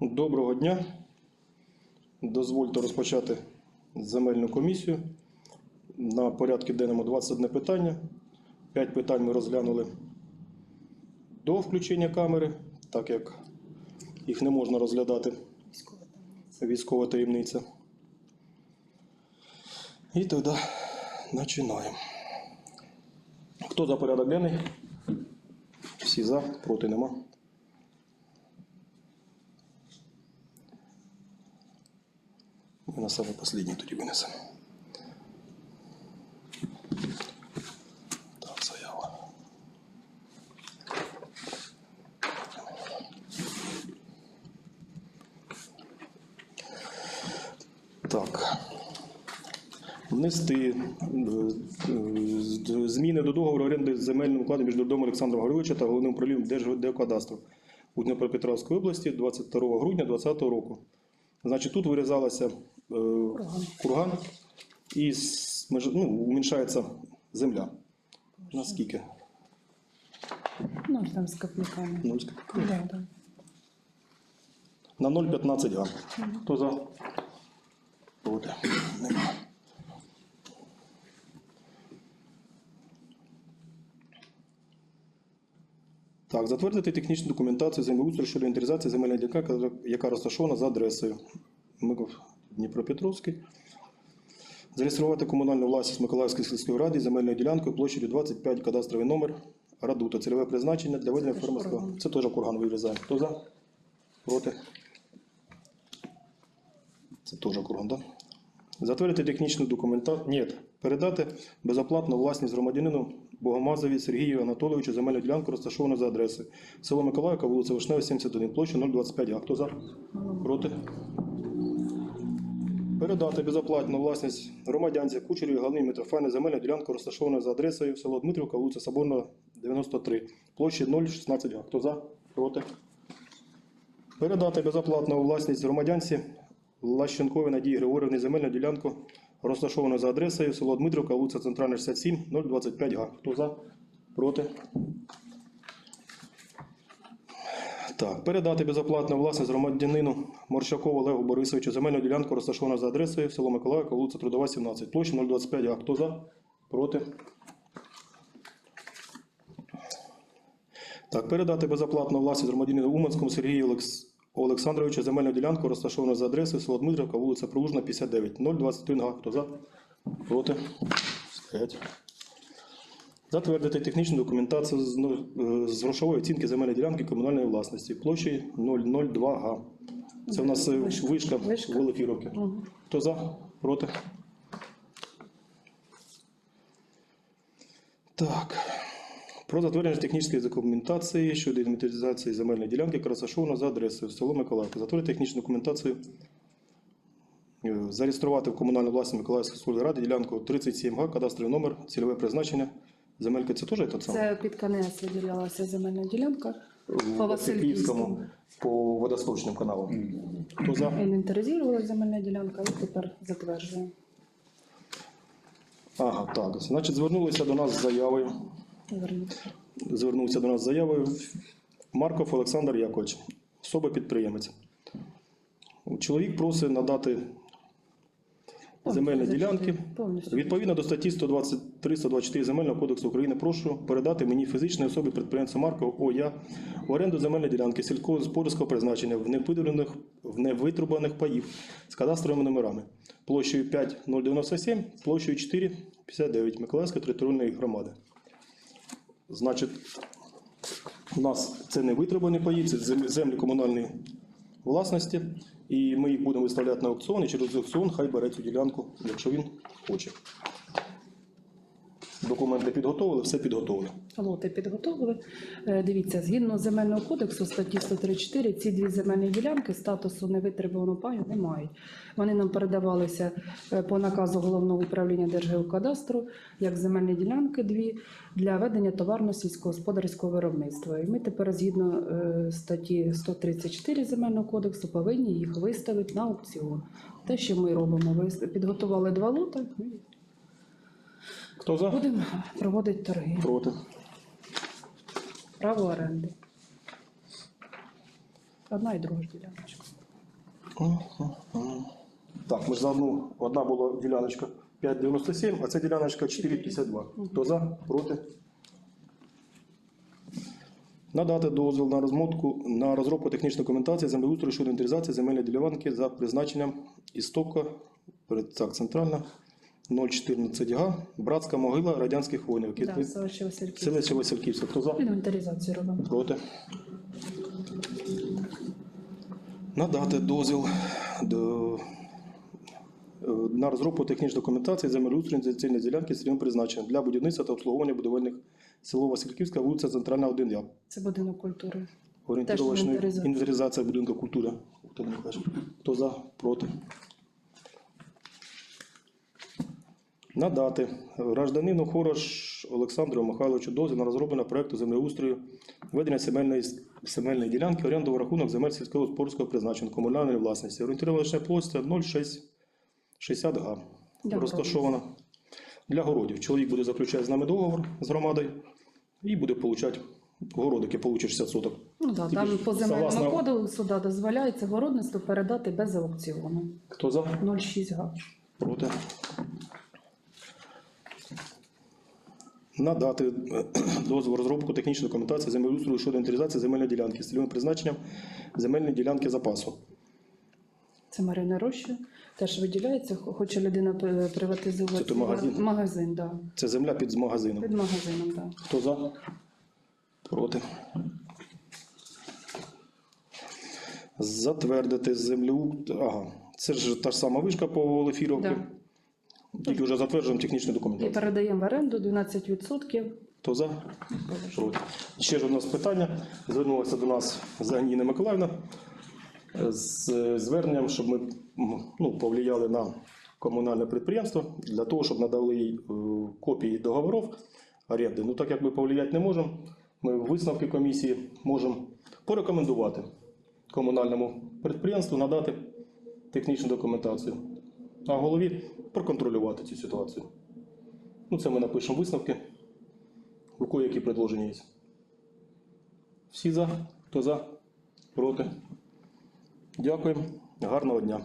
Доброго дня. Дозвольте розпочати земельну комісію. На порядку денному 21 питання. 5 питань ми розглянули до включення камери, так як їх не можна розглядати. Військова таємниця. І тоді починаємо. Хто за порядок денний? Всі за, проти нема. Ми на саме останній тоді винесемо. Так, заява. Так. Внести е, е, зміни до договору оренди земельним укладом між Додом Олександром Григоровича та головним управлінням Держгеокадастру у Дніпропетровській області 22 грудня 2020 року. Значить, тут вирізалася курган і ну, уменьшається земля. Наскільки? Ну, там з копійками. Ну, скільки? Да, да. На 0,15 га. Хто за? Проти. Нема. Так, затвердити технічну документацію землеустрою щодо інвентаризації земельної ділянки, яка розташована за адресою Миков Дніпропетровський. Зареєструвати комунальну власність Миколаївської сільської ради земельною ділянкою площадю 25 кадастровий номер Радута. Цільове призначення для ведення фермерського. Це теж курган вирізаємо. Хто за? Проти? Це теж курган, так? Да? Затвердити технічну документацію. Ні, передати безоплатно власність громадянину Богомазові Сергію Анатолійовичу земельну ділянку розташовану за адресою. Село Миколаївка, вулиця Вишнева, 71, площа 025 га. Хто за? Проти? Передати безоплатну власність громадянці Кучерів Галині Митрофані земельну ділянку розташовану за адресою село Дмитрівка, вулиця Соборна, 93, площі 016 га. Хто за? Проти? Передати безоплатну власність громадянці Лащенковій Надії Григорівні земельну ділянку, розташовану за адресою село Дмитрівка, вулиця Центральна, 67, 025 га. Хто за? Проти? Так, передати безоплатну власність громадянину Морщакову Олегу Борисовичу земельну ділянку, розташовану за адресою село Миколаївка, вулиця Трудова, 17, площа 025 га. Хто за? Проти? Так, передати безоплатну власність громадянину Уманському Сергію Олекс... Олександровичу земельну ділянку, розташовану за адресою село Дмитрівка, вулиця Прилужна, 59, 021 га. Хто за? Проти? Стоять. Затвердити технічну документацію з, е, з грошової оцінки земельної ділянки комунальної власності площею 002 га. Це в нас е, вишка, Вишка. Волофіровки. Хто за? Проти? Так. Про затвердження технічної документації щодо інвентаризації земельної ділянки, яка розташована за адресою село Миколаївка. Затвердити технічну документацію. е, Зареєструвати в комунальну власність Миколаївської сільської ради ділянку 37 га, кадастровий номер, цільове призначення. Земелька це теж те саме? Це під конець виділялася земельна ділянка по Васильківському. По водосточним каналам. Хто за? Інвентаризувала земельна ділянка і тепер затверджуємо. Ага, так. Значить, звернулися до нас з заявою. Звернувся до нас з заявою Марков Олександр Якович, особа підприємець. Чоловік просить надати земельні ділянки. Повністю. Відповідно до статті 123-124 Земельного кодексу України прошу передати мені фізичній особі підприємця Маркова ОЯ в оренду земельної ділянки сільськогосподарського призначення в невитрубаних, в невитрубаних паїв з кадастровими номерами площею 5097, площею 459 Миколаївської територіальної громади. Значить, у нас це не витребувані паї, це землі комунальної власності, і ми їх будемо виставляти на аукціон, і через аукціон хай бере цю ділянку, якщо він хоче. Документи підготовили, все підготовлено. Лоти підготовили. Е, Дивіться, згідно земельного кодексу статті 134, ці дві земельні ділянки статусу невитребуваного паю не мають. Вони нам передавалися е, по наказу головного управління Держгеокадастру як земельні ділянки дві для ведення товарно-сільськогосподарського виробництва. І ми тепер, згідно е, статті 134 земельного кодексу, повинні їх виставити на аукціон. Те, що ми робимо, вис- підготували два лоти, і Хто за? будемо проводити торги. Проти. Право оренди. Одна і друга ж діляночка. Так, ми ж за одну, одна була діляночка 5,97, а це діляночка 4,52. Хто за? Проти? Надати дозвіл на розмотку на розробку технічної документації землеустрою щодо інвентаризації земельної ділянки за призначенням істока, так, центральна, 014 га, братська могила радянських воїнів. Да, селище Васильків. Селище Васильківське. Хто за? Інвентаризацію робимо. Проти. Надати дозвіл до, е, на розробку технічної документації землеустрою інвестиційної ділянки з цільовим призначенням для будівництва та обслуговування будівельних село Васильківська, вулиця Центральна 1 Я. Це будинок культури. Орієнтировочна інвентаризація. будинку культури. Хто за? Проти. Надати гражданину Хорош Олександру Михайловичу дозвіл на розроблення проекту землеустрою ведення земельної, земельної ділянки орендовий рахунок земель сільського спортського призначення комунальної власності. Орієнтировочна площа 0,60 га. Для Розташована для городів. Чоловік буде заключати з нами договор з громадою і буде получати городики, получить 60 соток. Ну да, Тільки там по земельному согласно- коду суда дозволяється городництво передати без аукціону. Хто за? 0,6 га. Проти. Надати е, дозвіл розробку технічної документації землеустрою щодо інвентаризації земельної ділянки з цільовим призначенням земельної ділянки запасу. Це Марина Роща. Теж виділяється, хоче людина приватизувати. Це магазин? Магазин, да. Це земля під магазином. Під магазином, да. Хто за? Проти. Затвердити землю. Ага. Це ж та ж сама вишка по Олефіровці. Да. Тільки вже затверджуємо технічну І документацію. передаємо в оренду 12%. Хто за? Проти. Ще ж у нас питання. Звернулася до нас Загніна Миколаївна з е, зверненням, щоб ми м, ну, повлияли на комунальне підприємство для того, щоб надали їй е, копії договорів оренди. Ну так як ми повлияти не можемо, ми в висновки комісії можемо порекомендувати комунальному підприємству надати технічну документацію, а голові проконтролювати цю ситуацію. Ну, це ми напишемо висновки. рукою які предложення є? Всі за? Хто за? Проти? Дякую. Гарного дня.